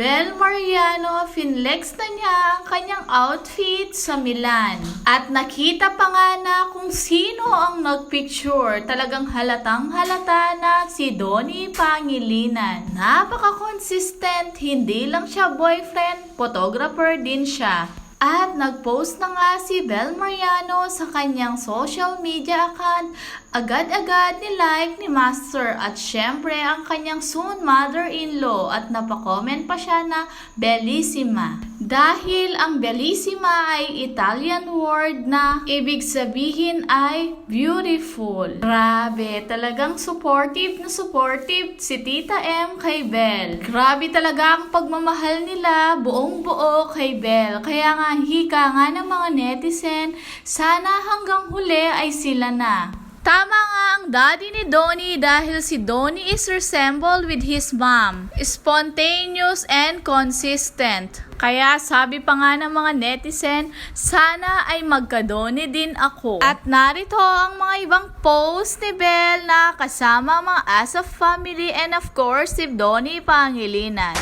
Bel Mariano, finlex na niya ang kanyang outfit sa Milan. At nakita pa nga na kung sino ang nagpicture. Talagang halatang halata na si Donnie Pangilinan. Napaka-consistent, hindi lang siya boyfriend, photographer din siya. At nag-post na nga si Bel Mariano sa kanyang social media account. Agad-agad ni-like ni Master at syempre ang kanyang soon mother-in-law at napakomment pa siya na Bellissima. Dahil ang Bellissima ay Italian word na ibig sabihin ay beautiful. Grabe, talagang supportive na supportive si Tita M kay Belle. Grabe talaga ang pagmamahal nila buong buo kay Belle. Kaya nga hika nga ng mga netizen, sana hanggang huli ay sila na. Tama nga ang daddy ni Donnie dahil si Donnie is resembled with his mom. Spontaneous and consistent. Kaya sabi pa nga ng mga netizen, sana ay magka-Donnie din ako. At narito ang mga ibang post ni Belle na kasama mga as a family and of course si Donnie Pangilinan.